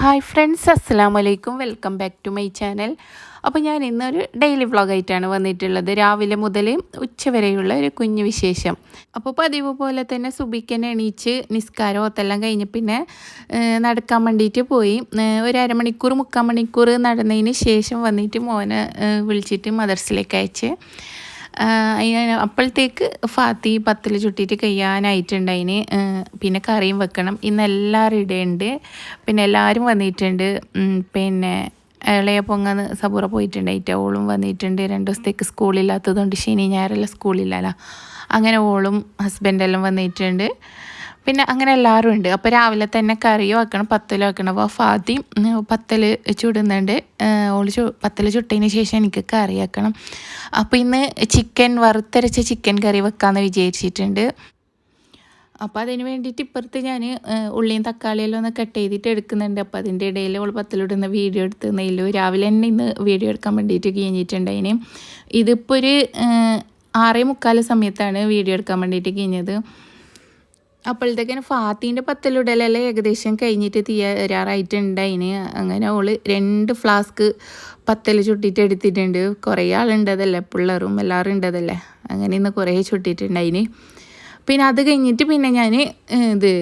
Hi friends അസ്സാം വലൈക്കും welcome back to my channel അപ്പോൾ ഞാൻ ഇന്നൊരു ഡെയിലി വ്ളോഗായിട്ടാണ് വന്നിട്ടുള്ളത്. രാവിലെ മുതൽ ഉച്ചവരെയുള്ള ഒരു കുഞ്ഞു വിശേഷം. അപ്പോൾ പതിവ് പോലെ തന്നെ സുബിക്കനെ എണീച്ച് നിസ്കാരം ഒത്തെല്ലാം കഴിഞ്ഞ് പിന്നെ നടക്കാൻ വേണ്ടിയിട്ട് പോയി. ഒരു അരമണിക്കൂർ മുക്കാൽ മണിക്കൂർ നടന്നതിന് ശേഷം വന്നിട്ട് മോനെ വിളിച്ചിട്ട് മദർസിലേക്ക് അയച്ച്. അതിന് അപ്പോഴത്തേക്ക് ഫാത്തി പത്തിൽ ചുട്ടിയിട്ട് കഴിയാനായിട്ടുണ്ട് അതിന് പിന്നെ കറിയും വെക്കണം. ഇന്ന് എല്ലാവരും ഇടയുണ്ട് പിന്നെ എല്ലാവരും വന്നിട്ടുണ്ട്. പിന്നെ ഇളയ പൊങ്ങന്ന് സബൂറ പോയിട്ടുണ്ട്. ഏറ്റവും ഓളും വന്നിട്ടുണ്ട്. രണ്ട് ദിവസത്തേക്ക് സ്കൂളില്ലാത്തതുകൊണ്ട് ശനി ഞായറെല്ലാം സ്കൂളില്ലല്ലോ. അങ്ങനെ ഓളും ഹസ്ബൻഡെല്ലാം വന്നിട്ടുണ്ട്. പിന്നെ അങ്ങനെ എല്ലാവരും ഉണ്ട്. അപ്പോൾ രാവിലെ തന്നെ കറി വെക്കണം പത്തൽ വെക്കണം അപ്പോൾ ഫാദി പത്തൽ ചുടുന്നുണ്ട്. ഓൾ ചു പത്തൽ ചുട്ടതിന് ശേഷം എനിക്ക് കറി വെക്കണം അപ്പോൾ ഇന്ന് ചിക്കൻ വറുത്തരച്ച ചിക്കൻ കറി വെക്കാമെന്ന് വിചാരിച്ചിട്ടുണ്ട്. അപ്പോൾ അതിന് വേണ്ടിയിട്ട് ഇപ്പുറത്ത് ഞാൻ ഉള്ളിയും തക്കാളിയെല്ലാം ഒന്ന് കട്ട് ചെയ്തിട്ട് എടുക്കുന്നുണ്ട്. അപ്പോൾ അതിന്റെ ഇടയിൽ ഓൾ പത്തിലിടുന്ന വീഡിയോ എടുത്ത് നെല്ലു രാവിലെ തന്നെ ഇന്ന് വീഡിയോ എടുക്കാൻ വേണ്ടിയിട്ട് കഴിഞ്ഞിട്ടുണ്ട് അതിന്. ഇതിപ്പോൾ ഒരു ആറേ മുക്കാൽ സമയത്താണ് വീഡിയോ എടുക്കാൻ വേണ്ടിയിട്ട് കഴിഞ്ഞത്. അപ്പോഴത്തേക്കിന് ഫാത്തിന്റെ പത്തലുടലെല്ലാം ഏകദേശം കഴിഞ്ഞിട്ട് തീരാറായിട്ടുണ്ട് അതിന് അങ്ങനെ ഓൾ രണ്ട് ഫ്ലാസ്ക് പത്തൽ ചുട്ടിട്ട് എടുത്തിട്ടുണ്ട്. കുറേ ആളുണ്ടതല്ലേ പിള്ളേറും എല്ലാവരും ഉണ്ടതല്ലേ? അങ്ങനെ ഇന്ന് കുറേ ചുട്ടിട്ടുണ്ട് അതിന്. പിന്നെ അത് കഴിഞ്ഞിട്ട് പിന്നെ ഞാൻ ഇത്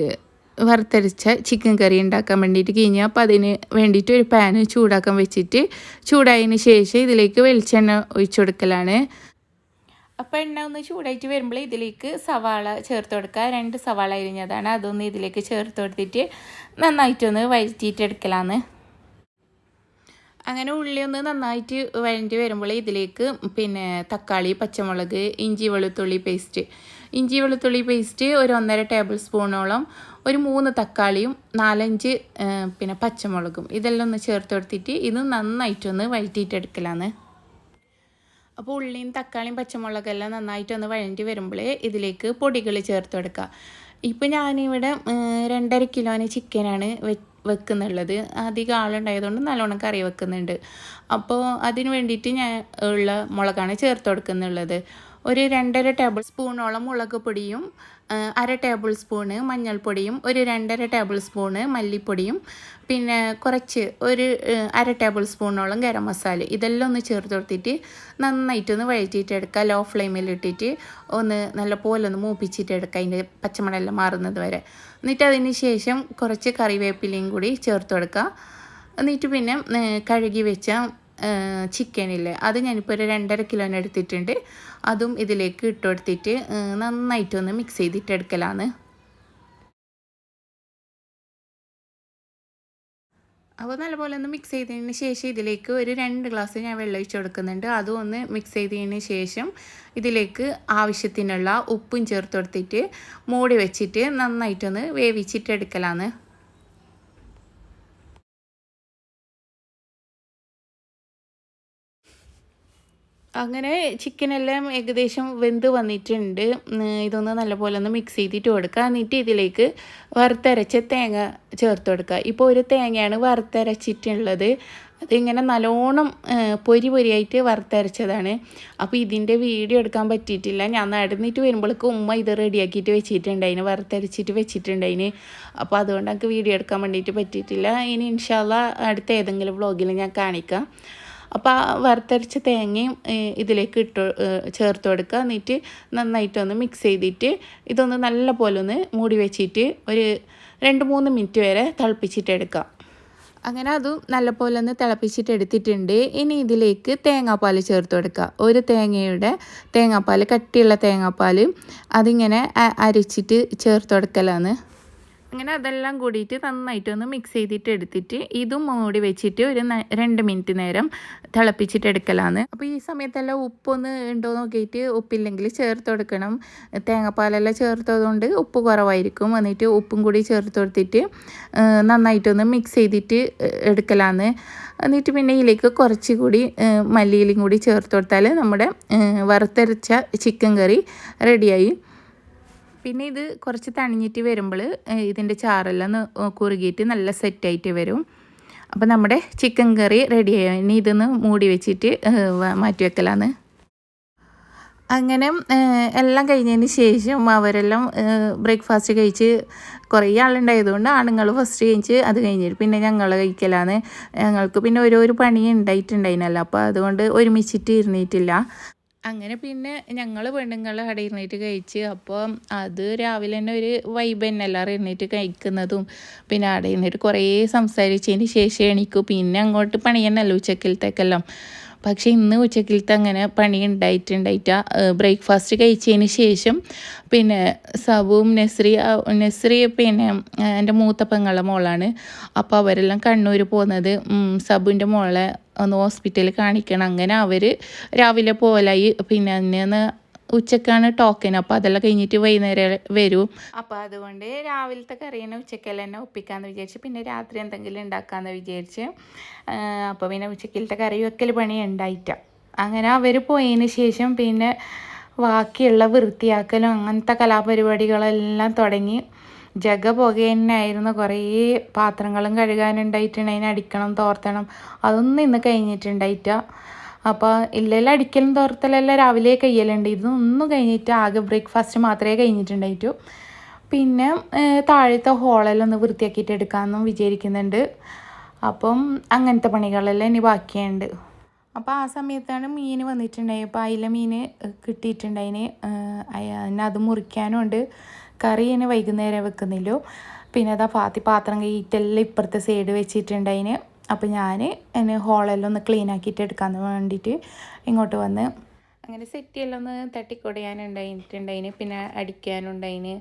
വറുത്തരച്ച ചിക്കൻ കറി ഉണ്ടാക്കാൻ വേണ്ടിയിട്ട് കഴിഞ്ഞു. അപ്പോൾ അതിന് വേണ്ടിയിട്ട് ഒരു പാന് ചൂടാക്കാൻ വെച്ചിട്ട് ചൂടായതിന് ശേഷം ഇതിലേക്ക് വെളിച്ചെണ്ണ ഒഴിച്ചു കൊടുക്കലാണ്. അപ്പോൾ എണ്ണ ഒന്ന് ചൂടായിട്ട് വരുമ്പോൾ ഇതിലേക്ക് സവാള ചേർത്ത് കൊടുക്കുക രണ്ട് സവാള അരിഞ്ഞതാണ്. അതൊന്ന് ഇതിലേക്ക് ചേർത്ത് കൊടുത്തിട്ട് നന്നായിട്ടൊന്ന് വഴറ്റിയിട്ടെടുക്കലാണ് അങ്ങനെ ഉള്ളി ഒന്ന് നന്നായിട്ട് വഴണ്ടി വരുമ്പോൾ ഇതിലേക്ക് പിന്നെ തക്കാളി പച്ചമുളക് ഇഞ്ചി വെളുത്തുള്ളി പേസ്റ്റ് ഇഞ്ചി വെളുത്തുള്ളി പേസ്റ്റ് ഒരു ഒന്നര ടേബിൾ സ്പൂണോളം ഒരു മൂന്ന് തക്കാളിയും നാലഞ്ച് പിന്നെ പച്ചമുളകും. ഇതെല്ലാം ഒന്ന് ചേർത്ത് കൊടുത്തിട്ട് ഇത് നന്നായിട്ടൊന്ന് വഴറ്റിയിട്ടെടുക്കലാന്ന്. അപ്പോൾ ഉള്ളിയും തക്കാളിയും പച്ചമുളകെല്ലാം നന്നായിട്ടൊന്ന് വഴണ്ടി വരുമ്പോൾ ഇതിലേക്ക് പൊടികൾ ചേർത്ത് കൊടുക്കുക ഇപ്പോൾ ഞാനിവിടെ രണ്ടര കിലോന് ചിക്കനാണ് വെ വെക്കുന്നുള്ളത്. അധികം ആളുണ്ടായതുകൊണ്ട് നല്ലോണം കറി വെക്കുന്നുണ്ട്. അപ്പോൾ അതിന് വേണ്ടിയിട്ട് ഞാൻ ഉള്ള മുളകാണ് ചേർത്ത് കൊടുക്കുന്നുള്ളത്. ഒരു രണ്ടര ടേബിൾ സ്പൂണോളം മുളക് പൊടിയും അര ടേബിൾ സ്പൂണ് മഞ്ഞൾപ്പൊടിയും ഒരു രണ്ടര ടേബിൾ സ്പൂണ് മല്ലിപ്പൊടിയും പിന്നെ കുറച്ച് ഒരു അര ടേബിൾ സ്പൂണോളം ഗരം മസാല. ഇതെല്ലാം ഒന്ന് ചേർത്ത് കൊടുത്തിട്ട് നന്നായിട്ടൊന്ന് വഴറ്റിയിട്ട് എടുക്കുക. ലോ ഫ്ലെയിമിൽ ഇട്ടിട്ട് ഒന്ന് നല്ല പോലെ ഒന്ന് മൂപ്പിച്ചിട്ട് എടുക്കുക അതിന്റെ പച്ചമണെല്ലാം മാറുന്നത് വരെ. എന്നിട്ട് അതിന് ശേഷം കുറച്ച് കറിവേപ്പിലയും കൂടി ചേർത്ത് കൊടുക്കുക. എന്നിട്ട് പിന്നെ കഴുകി വെച്ച ചിക്കനില്ലേ? അത് ഞാനിപ്പോൾ ഒരു രണ്ടര കിലോന് എടുത്തിട്ടുണ്ട്. അതും ഇതിലേക്ക് ഇട്ട് കൊടുത്തിട്ട് നന്നായിട്ടൊന്ന് മിക്സ് ചെയ്തിട്ട് എടുക്കലാണ് അപ്പോൾ നല്ലപോലെ ഒന്ന് മിക്സ് ചെയ്തതിന് ശേഷം ഇതിലേക്ക് ഒരു രണ്ട് ഗ്ലാസ് ഞാൻ വെള്ളം ഒഴിച്ച് കൊടുക്കുന്നുണ്ട്. അതും ഒന്ന് മിക്സ് ചെയ്തതിന് ശേഷം ഇതിലേക്ക് ആവശ്യത്തിനുള്ള ഉപ്പും ചേർത്ത് കൊടുത്തിട്ട് മൂടി വെച്ചിട്ട് നന്നായിട്ടൊന്ന് വേവിച്ചിട്ട് എടുക്കലാണ് അങ്ങനെ ചിക്കനെല്ലാം ഏകദേശം വെന്ത് വന്നിട്ടുണ്ട്. ഇതൊന്ന് നല്ലപോലെ ഒന്ന് മിക്സ് ചെയ്തിട്ട് കൊടുക്കുക എന്നിട്ട് ഇതിലേക്ക് വറുത്തരച്ച തേങ്ങ ചേർത്ത് കൊടുക്കുക ഇപ്പോൾ ഒരു തേങ്ങയാണ് വറുത്തരച്ചിട്ടുള്ളത്. അതിങ്ങനെ നല്ലോണം പൊരി പൊരിയായിട്ട് വറുത്തരച്ചതാണ്. അപ്പോൾ ഇതിന്റെ വീഡിയോ എടുക്കാൻ പറ്റിയിട്ടില്ല. ഞാൻ നടന്നിട്ട് വരുമ്പോഴേക്കും ഉമ്മ ഇത് റെഡിയാക്കിയിട്ട് വെച്ചിട്ടുണ്ട് അതിന് വറുത്തരച്ചിട്ട് വെച്ചിട്ടുണ്ടായിന്. അപ്പോൾ അതുകൊണ്ട് എനിക്ക് വീഡിയോ എടുക്കാൻ വേണ്ടിയിട്ട് പറ്റിയിട്ടില്ല. ഇനി ഇൻഷാല്ല അടുത്ത ഏതെങ്കിലും വ്ളോഗിൽ ഞാൻ കാണിക്കാം. അപ്പോൾ ആ വറുത്തരച്ച തേങ്ങയും ഇതിലേക്ക് ഇട്ട് ചേർത്ത് കൊടുക്കുക. എന്നിട്ട് നന്നായിട്ടൊന്ന് മിക്സ് ചെയ്തിട്ട് ഇതൊന്ന് നല്ല പോലെ ഒന്ന് മൂടി വെച്ചിട്ട് ഒരു രണ്ട് മൂന്ന് മിനിറ്റ് വരെ തിളപ്പിച്ചിട്ടെടുക്കുക അങ്ങനെ അതും നല്ലപോലെ ഒന്ന് തിളപ്പിച്ചിട്ട് എടുത്തിട്ടുണ്ട്. ഇനി ഇതിലേക്ക് തേങ്ങാപ്പാൽ ചേർത്ത് കൊടുക്കുക. ഒരു തേങ്ങയുടെ തേങ്ങാപ്പാൽ കട്ടിയുള്ള തേങ്ങാപ്പാൽ അതിങ്ങനെ അരച്ചിട്ട് ചേർത്ത് കൊടുക്കലാണ്. അങ്ങനെ അതെല്ലാം കൂടിയിട്ട് നന്നായിട്ടൊന്ന് മിക്സ് ചെയ്തിട്ട് എടുത്തിട്ട് ഇതും മൂടി വെച്ചിട്ട് ഒരു രണ്ട് മിനിറ്റ് നേരം തിളപ്പിച്ചിട്ട് എടുക്കലാണ് അപ്പോൾ ഈ സമയത്തെല്ലാം ഉപ്പൊന്ന് ഉണ്ടോ നോക്കിയിട്ട് ഉപ്പില്ലെങ്കിൽ ചേർത്ത് കൊടുക്കണം. തേങ്ങാപ്പാലെല്ലാം ചേർത്തതുകൊണ്ട് ഉപ്പ് കുറവായിരിക്കും. എന്നിട്ട് ഉപ്പും കൂടി ചേർത്ത് കൊടുത്തിട്ട് നന്നായിട്ടൊന്ന് മിക്സ് ചെയ്തിട്ട് എടുക്കലാണ്. എന്നിട്ട് പിന്നെ ഇതിലേക്ക് കുറച്ചുകൂടി കൂടി മല്ലിയിലും കൂടി ചേർത്ത് കൊടുത്താൽ നമ്മുടെ വറുത്തരച്ച ചിക്കൻ കറി റെഡിയായി പിന്നെ ഇത് കുറച്ച് തണിഞ്ഞിട്ട് വരുമ്പോൾ ഇതിന്റെ ചാറെല്ലാം കുറുകിയിട്ട് നല്ല സെറ്റായിട്ട് വരും. അപ്പോൾ നമ്മുടെ ചിക്കൻ കറി റെഡിയായി ഇനി ഇതൊന്ന് മൂടി വെച്ചിട്ട് മാറ്റി വെക്കലാണ് അങ്ങനെ എല്ലാം കഴിഞ്ഞതിന് ശേഷം അവരെല്ലാം ബ്രേക്ക്ഫാസ്റ്റ് കഴിച്ച് കുറേ ആളുണ്ടായതുകൊണ്ട് ആണുങ്ങൾ ഫസ്റ്റ് കഴിച്ച് അത് കഴിഞ്ഞിട്ട് പിന്നെ ഞങ്ങൾ കഴിക്കലാണ് ഞങ്ങൾക്ക് പിന്നെ ഓരോരോ പണി ഉണ്ടായിട്ടുണ്ടായിരുന്നല്ലോ അപ്പോൾ അതുകൊണ്ട് ഒരുമിച്ചിട്ട് ഇരുന്നിട്ടില്ല. അങ്ങനെ പിന്നെ ഞങ്ങൾ പെണ്ണുങ്ങൾ അവിടെ ഇരുന്നിട്ട് കഴിച്ച് അപ്പോൾ അത് രാവിലെ തന്നെ ഒരു വൈബ് തന്നെ എല്ലാവരും ഇരുന്നിട്ട് കഴിക്കുന്നതും പിന്നെ അവിടെ ഇരുന്നിട്ട് കുറേ സംസാരിച്ചതിന് ശേഷം എണീക്കും. പിന്നെ അങ്ങോട്ട് പണി തന്നെയല്ലോ ഉച്ചക്കിലത്തേക്കെല്ലാം. പക്ഷേ ഇന്ന് ഉച്ചക്കിലത്തെ അങ്ങനെ പണി ഉണ്ടായിട്ടുണ്ടായിട്ട ബ്രേക്ക്ഫാസ്റ്റ് കഴിച്ചതിന് ശേഷം പിന്നെ സബുവും നസ്രി നെസ്രി പിന്നെ എന്റെ മൂത്തപ്പങ്ങളുടെ മോളാണ്. അപ്പോൾ അവരെല്ലാം കണ്ണൂർ പോകുന്നത് സബുവിന്റെ മോളെ ഒന്ന് ഹോസ്പിറ്റലിൽ കാണിക്കണം. അങ്ങനെ അവർ രാവിലെ പോലായി പിന്നെ അന്നേന്ന് ഉച്ചക്കാണ് ടോക്കൻ അപ്പോൾ അതെല്ലാം കഴിഞ്ഞിട്ട് വൈകുന്നേരം വരും. അപ്പോൾ അതുകൊണ്ട് രാവിലത്തെ കറിനെ ഉച്ചക്കെല്ലാം തന്നെ ഒപ്പിക്കാമെന്ന് വിചാരിച്ച് പിന്നെ രാത്രി എന്തെങ്കിലും ഉണ്ടാക്കാമെന്ന് വിചാരിച്ച് അപ്പോൾ പിന്നെ ഉച്ചക്കിലത്തെ കറി വെക്കൽ പണി ഉണ്ടായിട്ട അങ്ങനെ അവർ പോയതിന് ശേഷം പിന്നെ ബാക്കിയുള്ള വൃത്തിയാക്കലും അങ്ങനത്തെ കലാപരിപാടികളെല്ലാം തുടങ്ങി. ജഗ പുക കുറേ പാത്രങ്ങളും കഴുകാനുണ്ടായിട്ടുണ്ട്. അതിന് അടിക്കണം തോർത്തണം. അതൊന്നും ഇന്ന് കഴിഞ്ഞിട്ടുണ്ടായിട്ട. അപ്പോൾ ഇല്ലെല്ലാം അടിക്കലും തോർത്തലെല്ലാം രാവിലെ കഴിയലുണ്ട് ഇതൊന്നും കഴിഞ്ഞിട്ട് ആകെ ബ്രേക്ക്ഫാസ്റ്റ് മാത്രമേ കഴിഞ്ഞിട്ടുണ്ടായിട്ടു. പിന്നെ താഴത്തെ ഹോളെല്ലാം ഒന്ന് വൃത്തിയാക്കിയിട്ട് എടുക്കാമെന്നും വിചാരിക്കുന്നുണ്ട്. അപ്പം അങ്ങനത്തെ പണികളെല്ലാം ഇനി ബാക്കിയുണ്ട്. അപ്പോൾ ആ സമയത്താണ് മീൻ വന്നിട്ടുണ്ടായി. അപ്പോൾ അതിലെ മീൻ കിട്ടിയിട്ടുണ്ടായിന്. അതിനത് അത് മുറിക്കാനും ഉണ്ട് കറി ഇനി വൈകുന്നേരം വെക്കുന്നില്ലോ. പിന്നെ അതാ പാത്തി പാത്രം കൈയിട്ടെല്ലാം ഇപ്പുറത്തെ സൈഡ് വെച്ചിട്ടുണ്ട് അതിന് അപ്പോൾ ഞാൻ എന്നെ ഹോളെല്ലാം ഒന്ന് ക്ലീൻ ആക്കിയിട്ട് എടുക്കാൻ വേണ്ടിയിട്ട് ഇങ്ങോട്ട് വന്ന് അങ്ങനെ സെറ്റിയെല്ലാം ഒന്ന് തട്ടിക്കൊടയാനുണ്ടായിട്ടുണ്ടായിന് പിന്നെ അടിക്കാനുണ്ടായിന്.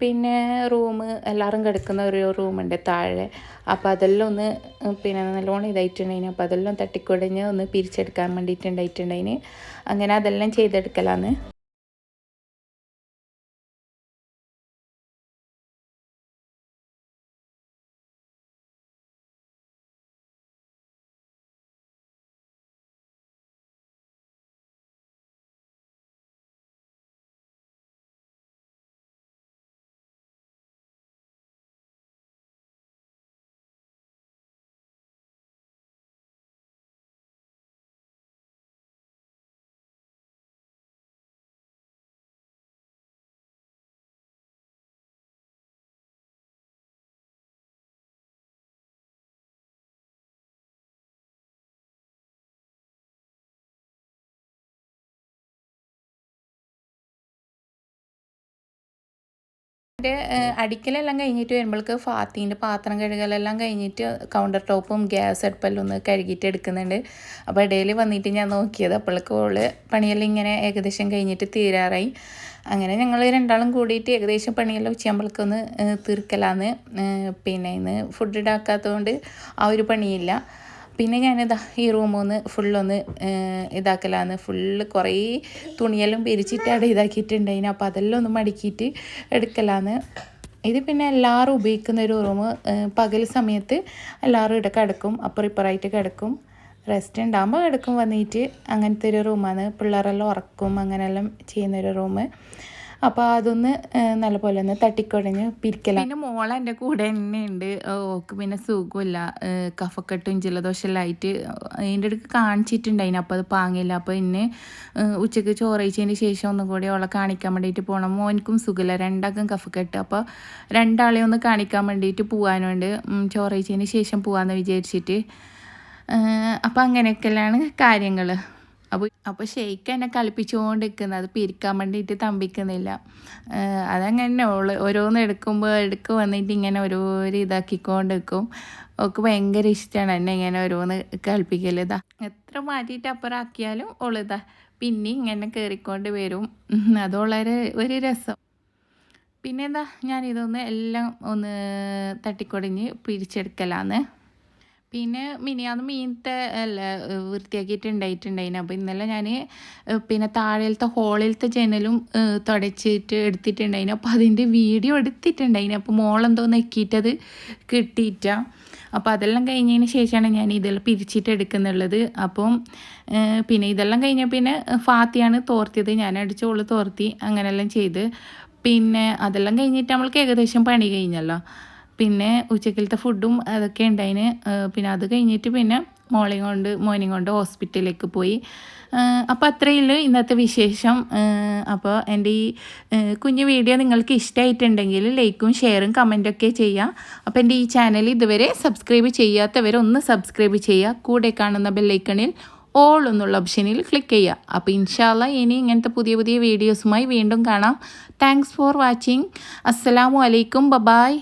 പിന്നെ റൂം എല്ലാവരും കിടക്കുന്ന ഒരു റൂമുണ്ട് താഴെ. അപ്പോൾ അതെല്ലാം ഒന്ന് പിന്നെ നല്ലോണം ഇതായിട്ടുണ്ടായിന്. അപ്പോൾ അതെല്ലാം തട്ടിക്കൊടഞ്ഞ് ഒന്ന് പിരിച്ചെടുക്കാൻ വേണ്ടിയിട്ടുണ്ടായിട്ടുണ്ടായിന്. അങ്ങനെ അതെല്ലാം ചെയ്തെടുക്കലാന്ന്. എന്റെ അടിക്കലെല്ലാം കഴിഞ്ഞിട്ട് വരുമ്പോഴേക്ക് ഫാത്തിന്റെ പാത്രം കഴുകലെല്ലാം കഴിഞ്ഞിട്ട് കൗണ്ടർ ടോപ്പും ഗ്യാസ് അടുപ്പെല്ലാം ഒന്ന് കഴുകിയിട്ട് എടുക്കുന്നുണ്ട്. അപ്പോൾ ഇടയിൽ വന്നിട്ട് ഞാൻ നോക്കിയത്. അപ്പോഴേക്ക് ഓൾ പണിയെല്ലാം ഇങ്ങനെ ഏകദേശം കഴിഞ്ഞിട്ട് തീരാറായി. അങ്ങനെ ഞങ്ങൾ രണ്ടാളും കൂടിയിട്ട് ഏകദേശം പണിയെല്ലാം ഉച്ചയാകുമ്പോഴേക്കൊന്ന് തീർക്കലാന്ന്. ഏഹ് പിന്നെ ഇന്ന് ഫുഡ് ഇടാക്കാത്തതുകൊണ്ട് ആ ഒരു പണിയില്ല. പിന്നെ ഞാനിതാ ഈ റൂമൊന്ന് ഫുള്ളൊന്ന് ഇതാക്കലാന്ന് ഫുള്ള് കുറേ തുണിയെല്ലാം പിരിച്ചിട്ട് അവിടെ ഇതാക്കിയിട്ടുണ്ടായിന്. അപ്പോൾ അതെല്ലാം ഒന്ന് മടക്കിയിട്ട് എടുക്കലാന്ന്. ഇത് പിന്നെ എല്ലാവരും ഉപയോഗിക്കുന്ന ഒരു റൂം പകൽ സമയത്ത് എല്ലാവരും ഇവിടെ കിടക്കും അപ്പുറം റിപ്പറായിട്ട് കിടക്കും. റെസ്റ്റ് ഉണ്ടാകുമ്പോൾ കിടക്കും വന്നിട്ട് അങ്ങനത്തെ ഒരു റൂമാണ്. പിള്ളേരെല്ലാം ഉറക്കും അങ്ങനെയെല്ലാം ചെയ്യുന്നൊരു റൂം അപ്പോൾ അതൊന്ന് നല്ലപോലെ ഒന്ന് തട്ടിക്കുടഞ്ഞ് പിരിക്കലാണ് പിന്നെ മോളെ എന്റെ കൂടെ തന്നെ ഉണ്ട് ഓക്ക് പിന്നെ സുഖമില്ല. കഫക്കെട്ടും ജലദോഷമെല്ലാം ആയിട്ട് അതിന്റെ അടുക്ക് കാണിച്ചിട്ടുണ്ടായിന്. അപ്പൊ അത് പാങ്ങില്ല. അപ്പൊ ഉച്ചയ്ക്ക് ഉച്ചയ്ക്ക് ചോറയിച്ചതിന് ശേഷം ഒന്നും കൂടി അവളെ കാണിക്കാൻ വേണ്ടിയിട്ട് പോകണം മോനിക്കും സുഖമില്ല. രണ്ടാൾക്കും കഫക്കെട്ട്. അപ്പൊ രണ്ടാളെ ഒന്ന് കാണിക്കാൻ വേണ്ടിയിട്ട് പോകാനുണ്ട് ചോറയിച്ചതിന് ശേഷം പോകാമെന്ന് വിചാരിച്ചിട്ട്. അപ്പം അങ്ങനെയൊക്കെയാണ് കാര്യങ്ങൾ അപ്പോൾ അപ്പോൾ ഷെയ്ക്ക് എന്നെ കളിപ്പിച്ചുകൊണ്ട് നിൽക്കുന്നത് അത് പിരിക്കാൻ വേണ്ടിയിട്ട് തമ്പിക്കുന്നില്ല. അതങ്ങനെ ഓൾ ഓരോന്ന് എടുക്കുമ്പോൾ എടുക്ക് വന്നിട്ട് ഇങ്ങനെ ഓരോ ഇതാക്കിക്കൊണ്ട് നിൽക്കും ഓൾക്ക് ഭയങ്കര ഇഷ്ടമാണ് എന്നെ ഇങ്ങനെ ഓരോന്ന് കളിപ്പിക്കൽ ഇതാ എത്ര മാറ്റിയിട്ട് അപ്പുറം ആക്കിയാലും ഓളിതാ പിന്നെ ഇങ്ങനെ കയറിക്കൊണ്ട് വരും. അത് വളരെ ഒരു രസം. പിന്നെന്താ ഞാനിതൊന്ന് എല്ലാം ഒന്ന് തട്ടിക്കൊടിഞ്ഞ് പിരിച്ചെടുക്കലാന്ന്. പിന്നെ മിനിയാന്ന് മീനത്തെ അല്ല വൃത്തിയാക്കിയിട്ടുണ്ടായിട്ടുണ്ടായിന്. അപ്പോൾ ഇന്നലെ ഞാൻ പിന്നെ താഴെത്തെ ഹോളിലത്തെ ജനലും തുടച്ചിട്ട് എടുത്തിട്ടുണ്ടായിന്. അപ്പോൾ അതിന്റെ വീഡിയോ എടുത്തിട്ടുണ്ടായിന്. അപ്പോൾ മോളെന്തോ നെക്കിയിട്ടത് കിട്ടിയിട്ട. അപ്പോൾ അതെല്ലാം കഴിഞ്ഞതിന് ശേഷമാണ് ഞാൻ ഇതെല്ലാം പിരിച്ചിട്ട് എടുക്കുന്നുള്ളത്. അപ്പം പിന്നെ ഇതെല്ലാം കഴിഞ്ഞ പിന്നെ ഫാത്തിയാണ് തോർത്തിയത്. ഞാൻ അടിച്ചോൾ തോർത്തി അങ്ങനെയെല്ലാം ചെയ്ത്. പിന്നെ അതെല്ലാം കഴിഞ്ഞിട്ട് നമ്മൾക്ക് ഏകദേശം പണി കഴിഞ്ഞല്ലോ. പിന്നെ ഉച്ചക്കലത്തെ ഫുഡും അതൊക്കെ ഉണ്ടായിന് പിന്നെ അത് കഴിഞ്ഞിട്ട് പിന്നെ മോളെയും കൊണ്ട് മോനെയും കൊണ്ട് ഹോസ്പിറ്റലിലേക്ക് പോയി. അപ്പോൾ അത്രയുള്ളൂ ഇന്നത്തെ വിശേഷം. അപ്പോൾ എന്റെ ഈ കുഞ്ഞു വീഡിയോ നിങ്ങൾക്ക് ഇഷ്ടമായിട്ടുണ്ടെങ്കിൽ ലൈക്കും ഷെയറും കമന്റൊക്കെ ചെയ്യാം. അപ്പോൾ എന്റെ ഈ ചാനൽ ഇതുവരെ സബ്സ്ക്രൈബ് ചെയ്യാത്തവർ ഒന്ന് സബ്സ്ക്രൈബ് ചെയ്യുക കൂടെ കാണുന്ന ബെല്ലൈക്കണിൽ ഓൾ എന്നുള്ള ഓപ്ഷനിൽ ക്ലിക്ക് ചെയ്യുക അപ്പോൾ ഇൻഷാല്ല ഇനി ഇങ്ങനത്തെ പുതിയ പുതിയ വീഡിയോസുമായി വീണ്ടും കാണാം. താങ്ക്സ് ഫോർ വാച്ചിങ് അസ്സലാമു അലൈക്കും. ബബായ്